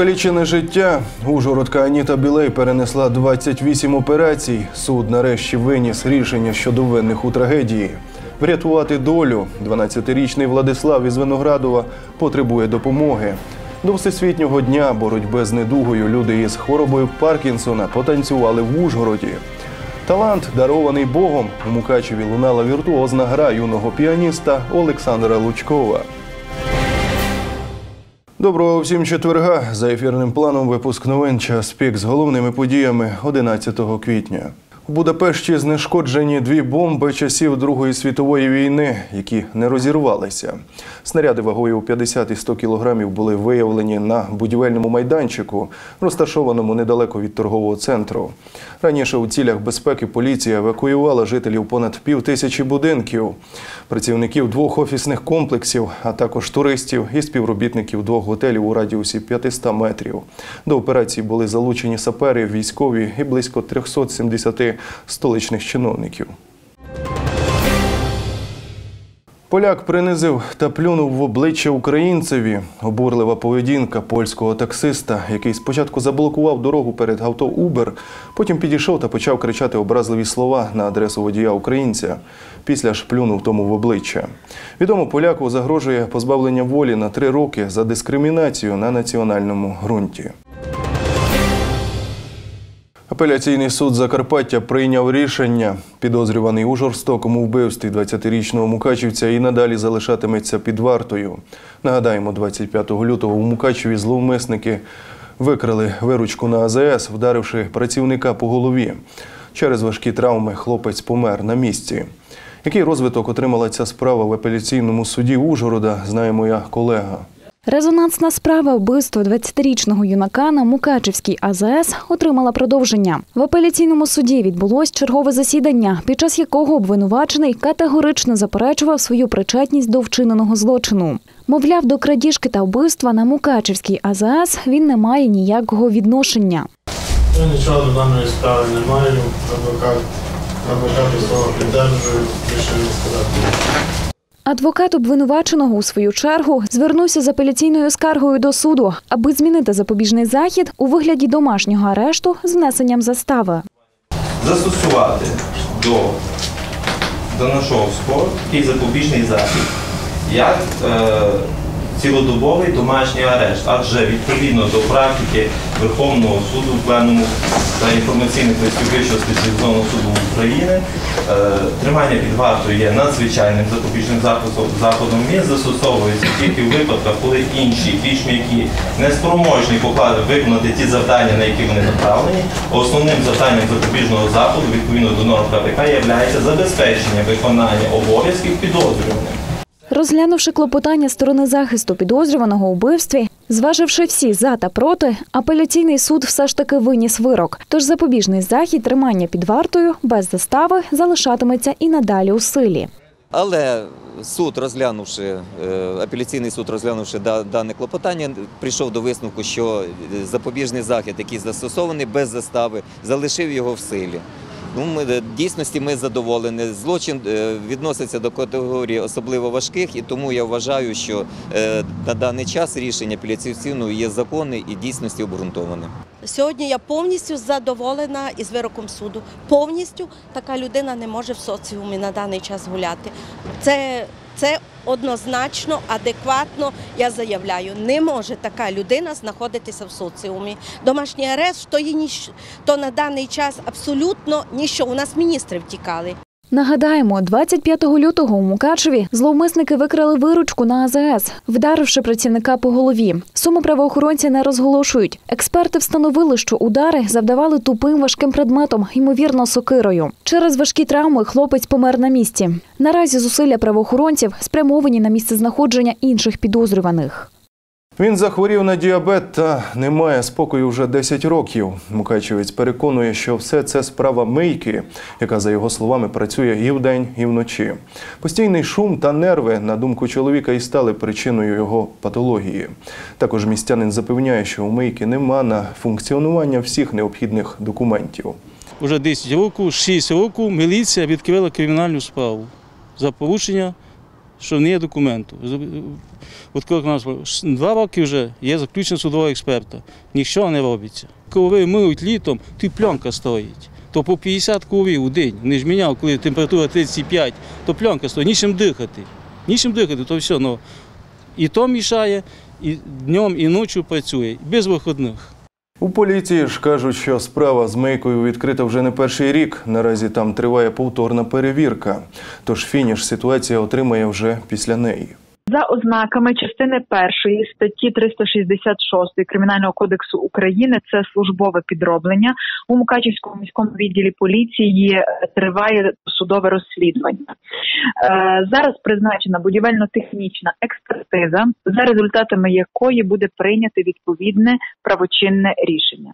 Покалічене життя. Ужгородка Аніта Білей перенесла 28 операцій. Суд нарешті виніс рішення щодо винних у трагедії. Врятувати долю. 12-річний Владислав із Виноградова потребує допомоги. До всесвітнього дня боротьби з недугою люди із хворобою Паркінсона потанцювали в Ужгороді. Талант, дарований Богом, у Мукачеві лунала віртуозна гра юного піаніста Олександра Лучкова. Доброго всім четверга. За ефірним планом випуск новин час пік з головними подіями 11 квітня. У Будапешті знешкоджені дві бомби часів Другої світової війни, які не розірвалися. Снаряди вагою у 50 і 100 кілограмів були виявлені на будівельному майданчику, розташованому недалеко від торгового центру. Раніше у цілях безпеки поліція евакуювала жителів понад пів тисячі будинків, працівників двох офісних комплексів, а також туристів і співробітників двох готелів у радіусі 500 метрів. До операції були залучені сапери, військові і близько 370 столичних чиновників. Поляк принизив та плюнув в обличчя українцеві. Обурлива поведінка польського таксиста, який спочатку заблокував дорогу перед авто Убер, потім підійшов та почав кричати образливі слова на адресу водія українця. Після ж плюнув тому в обличчя. Відомо поляку загрожує позбавлення волі на три роки за дискримінацію на національному ґрунті. Апеляційний суд Закарпаття прийняв рішення. Підозрюваний у жорстокому вбивстві 20-річного мукачівця і надалі залишатиметься під вартою. Нагадаємо, 25 лютого у Мукачеві зловмисники викрали виручку на АЗС, вдаривши працівника по голові. Через важкі травми хлопець помер на місці. Який розвиток отримала ця справа в апеляційному суді Ужгорода, знає моя колега. Резонансна справа вбивства 20-річного юнака на Мукачевській АЗС отримала продовження. В апеляційному суді відбулось чергове засідання, під час якого обвинувачений категорично заперечував свою причетність до вчиненого злочину. Мовляв, до крадіжки та вбивства на Мукачевській АЗС він не має ніякого відношення. Я нічого до даної справи не маю. Адвокат, адвокати свого піддержують, більше сказати. Адвокат обвинуваченого у свою чергу звернувся з апеляційною скаргою до суду, аби змінити запобіжний захід у вигляді домашнього арешту з внесенням застави. застосувати до Донашовського такий запобіжний захід, як е, цілодобовий домашній арешт, адже відповідно до практики Верховного суду в пленуму та інформаційних листів Вищого спеціалізованого суду України, е, тримання під вартою є надзвичайним запобіжним заходом. Він застосовується тільки в випадках, коли інші, більш м'які, не спроможні поклади виконати ті завдання, на які вони направлені. Основним завданням запобіжного заходу відповідно до норм КПК є забезпечення виконання обов'язків підозрюваним. Розглянувши клопотання сторони захисту підозрюваного у вбивстві, зваживши всі за та проти, апеляційний суд все ж таки виніс вирок. Тож запобіжний захід тримання під вартою без застави залишатиметься і надалі у силі. Але суд, розглянувши е, апеляційний суд, розглянувши да- дане клопотання, прийшов до висновку, що запобіжний захід, який застосований без застави, залишив його в силі. Ну, ми в дійсності ми задоволені. Злочин е, відноситься до категорії особливо важких, і тому я вважаю, що е, на даний час рішення апеляційного є законне і дійсності обґрунтоване. Сьогодні я повністю задоволена із вироком суду. Повністю така людина не може в соціумі на даний час гуляти. Це, це однозначно, адекватно. Я заявляю, не може така людина знаходитися в соціумі. Домашній арешт то є ніщо, то на даний час абсолютно ніщо. У нас міністри втікали. Нагадаємо, 25 лютого у Мукачеві зловмисники викрали виручку на АЗС, вдаривши працівника по голові. Суму правоохоронці не розголошують. Експерти встановили, що удари завдавали тупим важким предметом, ймовірно, сокирою. Через важкі травми хлопець помер на місці. Наразі зусилля правоохоронців спрямовані на місце знаходження інших підозрюваних. Він захворів на діабет та не має спокою вже 10 років. Мукачевець переконує, що все це справа мийки, яка, за його словами, працює і вдень, і вночі. Постійний шум та нерви, на думку чоловіка, і стали причиною його патології. Також містянин запевняє, що у мийки нема на функціонування всіх необхідних документів. Уже 10 років, 6 років міліція відкрила кримінальну справу за порушення що не є документу. От коли нас два роки вже є заключення судового експерта, нічого не робиться. Коли миють літом, то пленка стоїть. То по 50 курів у день. Не ж міняв, коли температура 35, то пленка стоїть, нічим дихати. Нічим дихати, то все. Ну, і то мішає, і днем, і ночі працює, без виходних. У поліції ж кажуть, що справа з мейкою відкрита вже не перший рік. Наразі там триває повторна перевірка. Тож фініш ситуація отримає вже після неї. За ознаками частини першої статті 366 Кримінального кодексу України це службове підроблення. У Мукачівському міському відділі поліції е, триває судове розслідування. Е, Зараз призначена будівельно-технічна експертиза, за результатами якої буде прийнято відповідне правочинне рішення.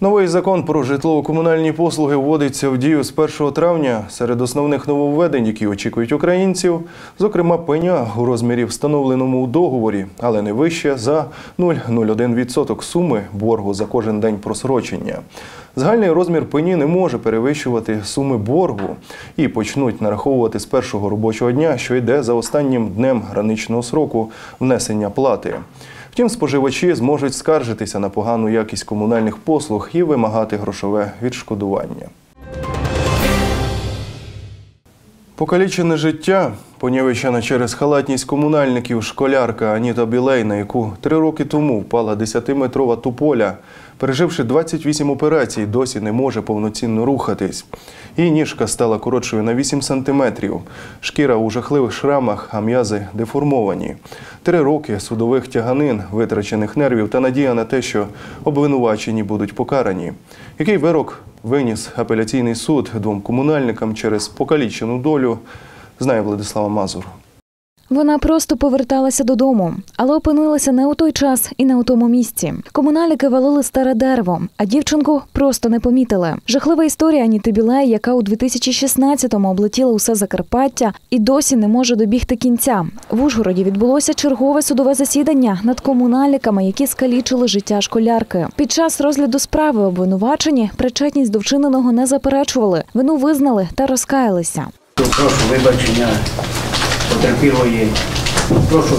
Новий закон про житлово-комунальні послуги вводиться в дію з 1 травня. Серед основних нововведень, які очікують українців, зокрема пеня у розмірі встановленому у договорі, але не вище за 0,01% суми боргу за кожен день просрочення. Загальний розмір пені не може перевищувати суми боргу і почнуть нараховувати з першого робочого дня, що йде за останнім днем граничного сроку внесення плати. Втім, споживачі зможуть скаржитися на погану якість комунальних послуг і вимагати грошове відшкодування. Покалічене життя, понівечена через халатність комунальників школярка Аніта Білей, на яку три роки тому впала 10-метрова туполя, переживши 28 операцій, досі не може повноцінно рухатись. Її ніжка стала коротшою на 8 сантиметрів. Шкіра у жахливих шрамах, а м'язи деформовані. Три роки судових тяганин, витрачених нервів та надія на те, що обвинувачені будуть покарані. Який вирок виніс апеляційний суд двом комунальникам через покалічену долю, знає Владислава Мазур. Вона просто поверталася додому, але опинилася не у той час і не у тому місці. Комунальники валили старе дерево, а дівчинку просто не помітили. Жахлива історія Аніти Білей, яка у 2016-му облетіла усе Закарпаття і досі не може добігти кінця. В Ужгороді відбулося чергове судове засідання над комунальниками, які скалічили життя школярки. Під час розгляду справи обвинувачені причетність до вчиненого не заперечували, вину визнали та розкаялися. Прошу вибачення потерпілої. Прошу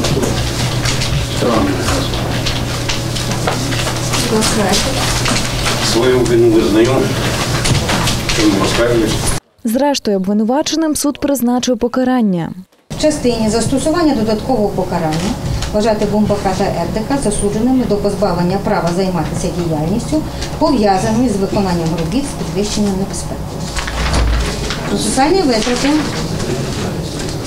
сторону. Свою вину визнаю, чому розкаюсь. Зрештою, обвинуваченим суд призначив покарання. В частині застосування додаткового покарання вважати Бумбака та Ердика засудженими до позбавлення права займатися діяльністю, пов'язаною з виконанням робіт з підвищенням небезпеки. Процесуальні витрати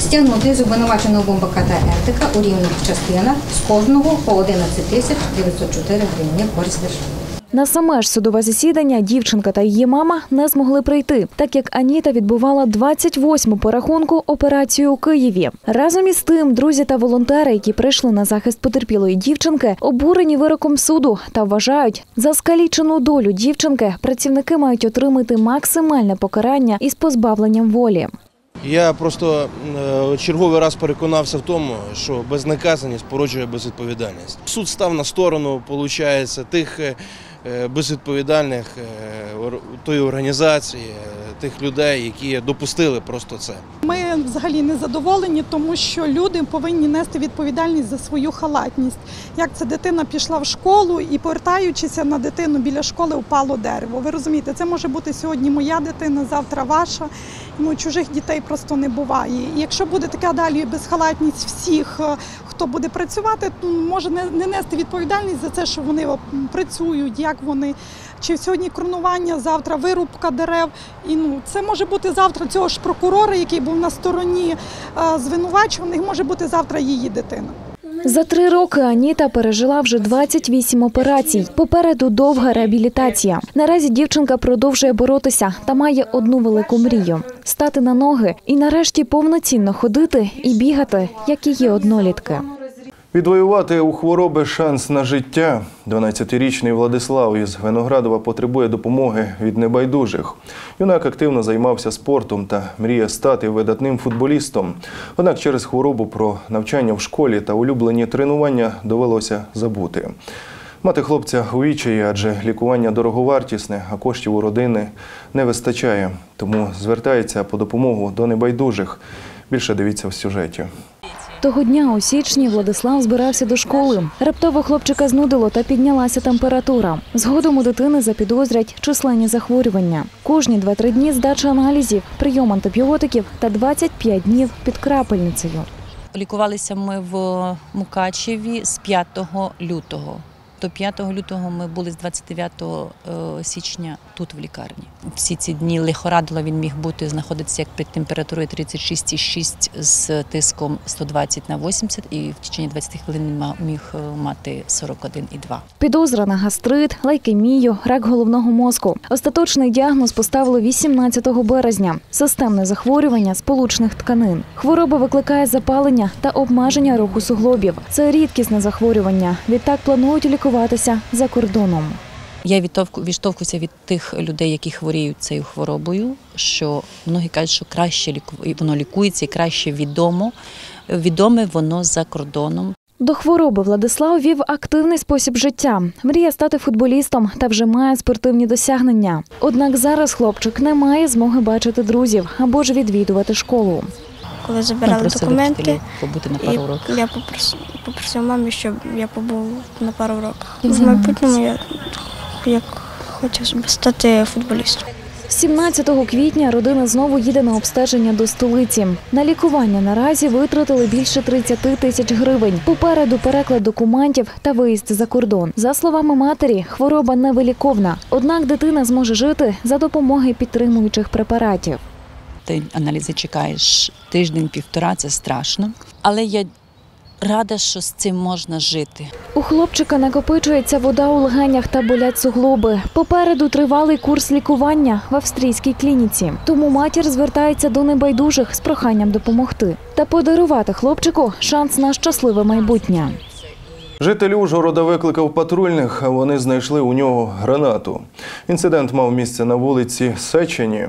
стягнути з обвинуваченого Бумбака та Ердика у рівних частинах з кожного по 11 тисяч 904 гривні користь держави. На саме ж судове засідання дівчинка та її мама не змогли прийти, так як Аніта відбувала 28-му по рахунку операцію у Києві. Разом із тим, друзі та волонтери, які прийшли на захист потерпілої дівчинки, обурені вироком суду та вважають, за скалічену долю дівчинки працівники мають отримати максимальне покарання із позбавленням волі. Я просто е, черговий раз переконався в тому, що безнаказаність породжує безвідповідальність. Суд став на сторону, виходить, тих е, безвідповідальних е, тої організації, е, тих людей, які допустили просто це. Ми взагалі не задоволені, тому що люди повинні нести відповідальність за свою халатність. Як це дитина пішла в школу і повертаючися на дитину біля школи впало дерево. Ви розумієте, це може бути сьогодні моя дитина, завтра ваша. Ну чужих дітей просто не буває. І якщо буде така далі безхалатність всіх, е, хто буде працювати, то може не, не нести відповідальність за це, що вони працюють, як вони. Чи сьогодні кронування, завтра вирубка дерев. І ну це може бути завтра цього ж прокурора, який був на стороні е, звинувачуваних, може бути завтра її дитина. За три роки Аніта пережила вже 28 операцій. Попереду довга реабілітація. Наразі дівчинка продовжує боротися та має одну велику мрію стати на ноги і нарешті повноцінно ходити і бігати, як її однолітки. Відвоювати у хвороби шанс на життя. 12-річний Владислав із Виноградова потребує допомоги від небайдужих. Юнак активно займався спортом та мріє стати видатним футболістом. Однак через хворобу про навчання в школі та улюблені тренування довелося забути. Мати хлопця у відчаї, адже лікування дороговартісне, а коштів у родини не вистачає. Тому звертається по допомогу до небайдужих. Більше дивіться в сюжеті. Того дня у січні Владислав збирався до школи. Раптово хлопчика знудило та піднялася температура. Згодом у дитини запідозрять численні захворювання. Кожні 2-3 дні здача аналізів, прийом антибіотиків та 25 днів під крапельницею. Лікувалися ми в Мукачеві з 5 лютого. До 5 лютого ми були з 29 е, січня тут в лікарні. Всі ці дні лихорадила він міг бути, знаходитися як під температурою 36,6 з тиском 120 на 80 і в течение 20 хвилин він міг е, мати 41,2. Підозра на гастрит, лейкемію, рак головного мозку. Остаточний діагноз поставили 18 березня. Системне захворювання сполучних тканин. Хвороба викликає запалення та обмеження руху суглобів. Це рідкісне захворювання. Відтак планують лікуватися за кордоном. Я відштовхуюся від тих людей, які хворіють цією хворобою, що многі кажуть, що краще воно лікується і краще відомо. Відоме воно за кордоном. До хвороби Владислав вів активний спосіб життя. Мріє стати футболістом та вже має спортивні досягнення. Однак зараз хлопчик не має змоги бачити друзів або ж відвідувати школу. Коли забирали документи, побути на пару і уроків. я попросив, попросив мамі, щоб я побув на пару. Ким В майбутньому я як хочу стати футболістом. 17 квітня родина знову їде на обстеження до столиці. На лікування наразі витратили більше 30 тисяч гривень. Попереду переклад документів та виїзд за кордон. За словами матері, хвороба невиліковна. Однак дитина зможе жити за допомогою підтримуючих препаратів. Ти аналізи чекаєш тиждень-півтора, це страшно. Але я рада, що з цим можна жити. У хлопчика накопичується вода у легенях та болять суглоби. Попереду тривалий курс лікування в австрійській клініці. Тому матір звертається до небайдужих з проханням допомогти та подарувати хлопчику шанс на щасливе майбутнє. Житель Ужгорода викликав патрульних, вони знайшли у нього гранату. Інцидент мав місце на вулиці Сечені.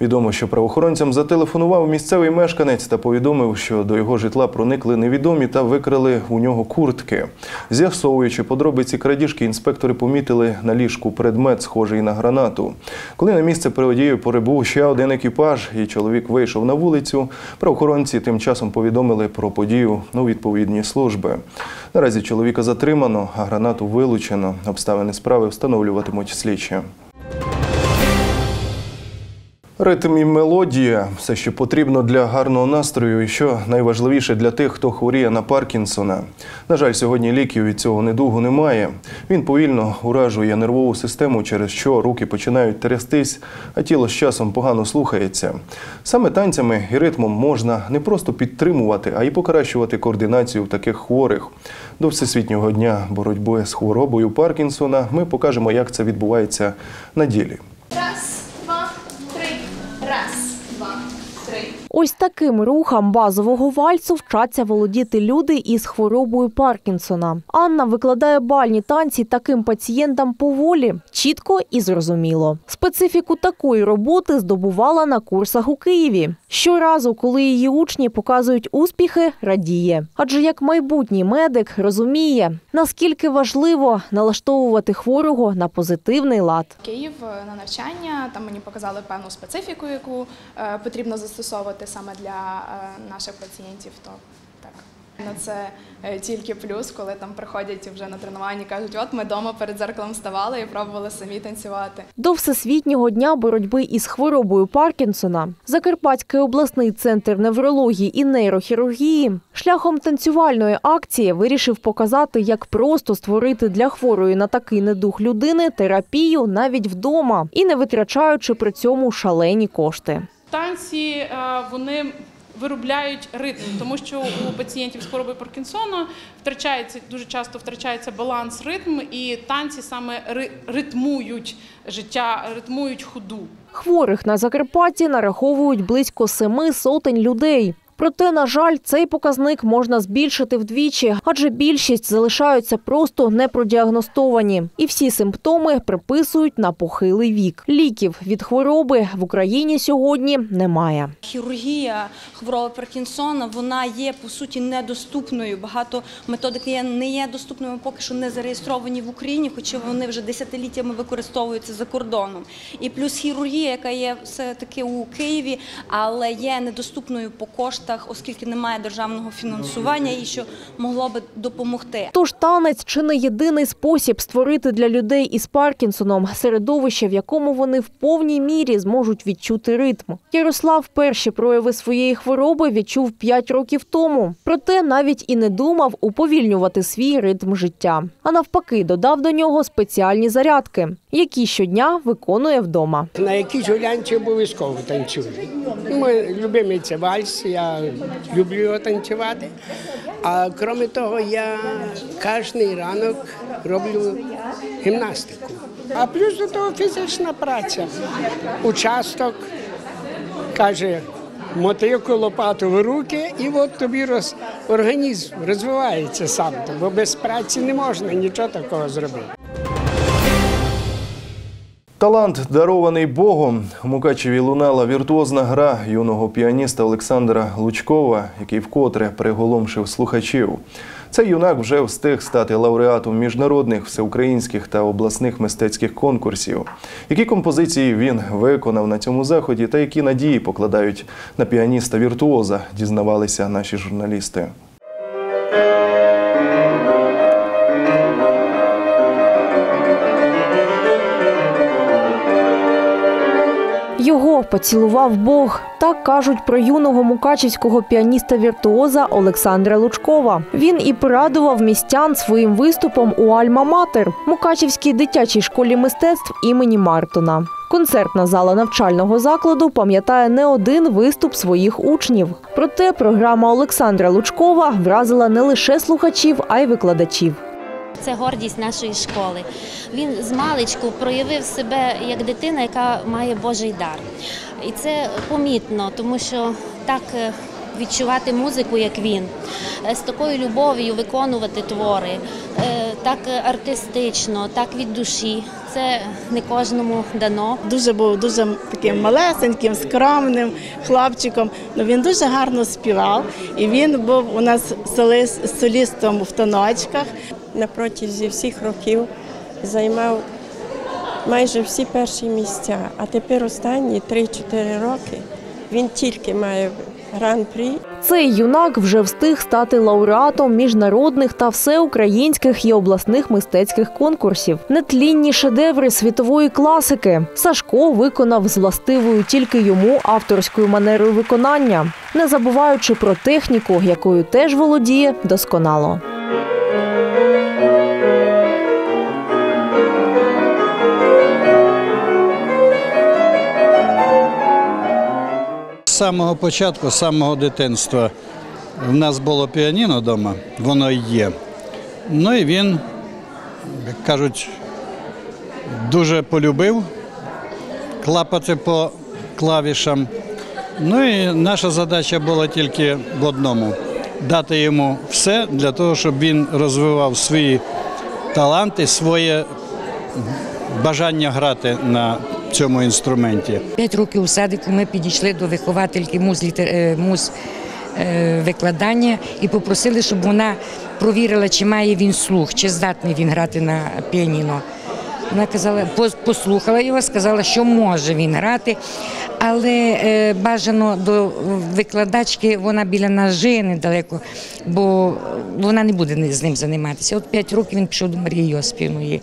Відомо, що правоохоронцям зателефонував місцевий мешканець та повідомив, що до його житла проникли невідомі та викрали у нього куртки. З'ясовуючи подробиці крадіжки, інспектори помітили на ліжку предмет, схожий на гранату. Коли на місце пригодію прибув ще один екіпаж, і чоловік вийшов на вулицю, правоохоронці тим часом повідомили про подію у відповідні служби. Наразі чоловіка затримано, а гранату вилучено. Обставини справи встановлюватимуть слідчі. Ритм і мелодія все, що потрібно для гарного настрою, і що найважливіше для тих, хто хворіє на Паркінсона. На жаль, сьогодні ліків від цього недугу немає. Він повільно уражує нервову систему, через що руки починають трястись, а тіло з часом погано слухається. Саме танцями і ритмом можна не просто підтримувати, а й покращувати координацію в таких хворих. До Всесвітнього дня боротьби з хворобою Паркінсона ми покажемо, як це відбувається на ділі. Ось таким рухам базового вальсу вчаться володіти люди із хворобою Паркінсона. Анна викладає бальні танці таким пацієнтам поволі, чітко і зрозуміло. Специфіку такої роботи здобувала на курсах у Києві. Щоразу, коли її учні показують успіхи, радіє. Адже як майбутній медик розуміє, наскільки важливо налаштовувати хворого на позитивний лад. Київ е, на навчання. Там мені показали певну специфіку, яку е, потрібно застосовувати саме для е, наших пацієнтів. На це е, тільки плюс, коли там приходять вже на тренування, і кажуть, от ми вдома перед зеркалом вставали і пробували самі танцювати. До Всесвітнього дня боротьби із хворобою Паркінсона Закарпатський обласний центр неврології і нейрохірургії шляхом танцювальної акції вирішив показати, як просто створити для хворої на такий недух людини терапію навіть вдома і не витрачаючи при цьому шалені кошти. Танці е, вони виробляють ритм, тому що у пацієнтів з хворобою Паркінсона втрачається дуже часто втрачається баланс ритм, і танці саме ритмують життя, ритмують ходу. Хворих на Закарпатті нараховують близько семи сотень людей. Проте, на жаль, цей показник можна збільшити вдвічі, адже більшість залишаються просто непродіагностовані. І всі симптоми приписують на похилий вік. Ліків від хвороби в Україні сьогодні немає. Хірургія хвороби Паркінсона вона є по суті недоступною. Багато методик не є доступними, поки що не зареєстровані в Україні, хоча вони вже десятиліттями використовуються за кордоном. І плюс хірургія, яка є все таки у Києві, але є недоступною по коштах, оскільки немає державного фінансування і що могло би допомогти. Тож танець чи не єдиний спосіб створити для людей із Паркінсоном середовище, в якому вони в повній мірі зможуть відчути ритм. Ярослав перші прояви своєї хвороби відчув 5 років тому. Проте навіть і не думав уповільнювати свій ритм життя. А навпаки, додав до нього спеціальні зарядки, які щодня виконує вдома. На якійсь гулянці обов'язково танцюю. Мій любимий це вальс, я люблю його танцювати. А крім того, я кожен ранок роблю гімнастику. А плюс до того фізична праця. Участок каже, мотику лопату в руки, і от тобі роз, організм розвивається сам, бо без праці не можна нічого такого зробити. Талант, дарований Богом. У Мукачеві лунала віртуозна гра юного піаніста Олександра Лучкова, який вкотре приголомшив слухачів. Цей юнак вже встиг стати лауреатом міжнародних, всеукраїнських та обласних мистецьких конкурсів. Які композиції він виконав на цьому заході та які надії покладають на піаніста віртуоза, дізнавалися наші журналісти. Поцілував Бог. Так кажуть про юного мукачівського піаніста-віртуоза Олександра Лучкова. Він і порадував містян своїм виступом у Альма-Матер Мукачівській дитячій школі мистецтв імені Мартона. Концертна зала навчального закладу пам'ятає не один виступ своїх учнів. Проте програма Олександра Лучкова вразила не лише слухачів, а й викладачів. Це гордість нашої школи. Він з маличку проявив себе як дитина, яка має Божий дар. І це помітно, тому що так е, відчувати музику, як він, е, з такою любов'ю виконувати твори, е, так артистично, так від душі. Це не кожному дано. Дуже був дуже таким малесеньким, скромним хлопчиком. Ну він дуже гарно співав, і він був у нас соліс- солістом в таночках. На протязі всіх років займав майже всі перші місця. А тепер останні 3-4 роки він тільки має гран-прі. Цей юнак вже встиг стати лауреатом міжнародних та всеукраїнських і обласних мистецьких конкурсів. Нетлінні шедеври світової класики. Сашко виконав з властивою тільки йому авторською манерою виконання, не забуваючи про техніку, якою теж володіє досконало. Самого початку, з самого дитинства в нас було піаніно вдома, воно є. Ну і він, як кажуть, дуже полюбив клапати по клавішам. Ну і наша задача була тільки в одному дати йому все для того, щоб він розвивав свої таланти, своє бажання грати на цьому інструменті. П'ять років у садику ми підійшли до виховательки муз, е, е, викладання і попросили, щоб вона провірила, чи має він слух, чи здатний він грати на піаніно. Вона казала, послухала його, сказала, що може він грати, але е, бажано до викладачки вона біля нас жиє недалеко, бо вона не буде з ним займатися. От п'ять років він пішов до Марії Йоспівної.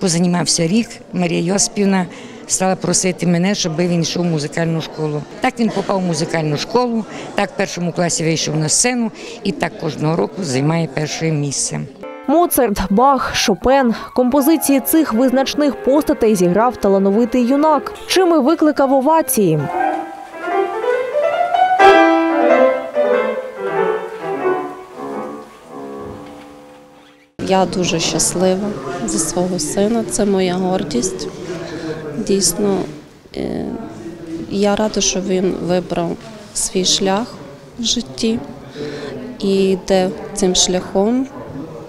Позанімався рік. Марія Йоспівна стала просити мене, щоб він йшов в музикальну школу. Так він попав в музикальну школу, так в першому класі вийшов на сцену і так кожного року займає перше місце. Моцарт, Бах, Шопен. Композиції цих визначних постатей зіграв талановитий юнак, чим і викликав овації. Я дуже щаслива за свого сина. Це моя гордість. Дійсно, е, я рада, що він вибрав свій шлях в житті і йде цим шляхом.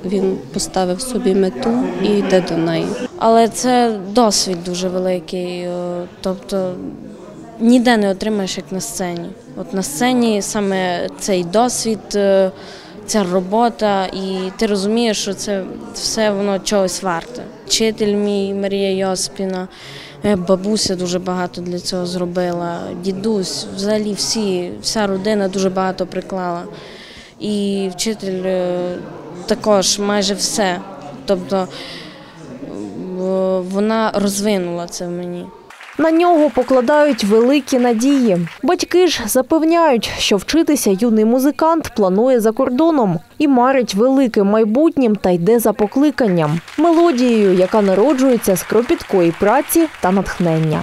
Він поставив собі мету і йде до неї. Але це досвід дуже великий. е, Тобто ніде не отримаєш як на сцені. От на сцені саме цей досвід, е, ця робота, і ти розумієш, що це все воно чогось варте. Вчитель мій Марія Йоспіна, е, бабуся дуже багато для цього зробила, дідусь, взагалі всі, вся родина дуже багато приклала. І вчитель е, також майже все. Тобто е, вона розвинула це в мені. На нього покладають великі надії. Батьки ж запевняють, що вчитися юний музикант планує за кордоном і марить великим майбутнім та йде за покликанням, мелодією, яка народжується з кропіткої праці та натхнення.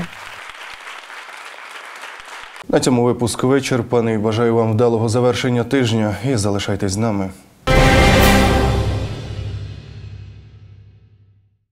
На цьому випуск вичерпаний. Бажаю вам вдалого завершення тижня і залишайтесь з нами.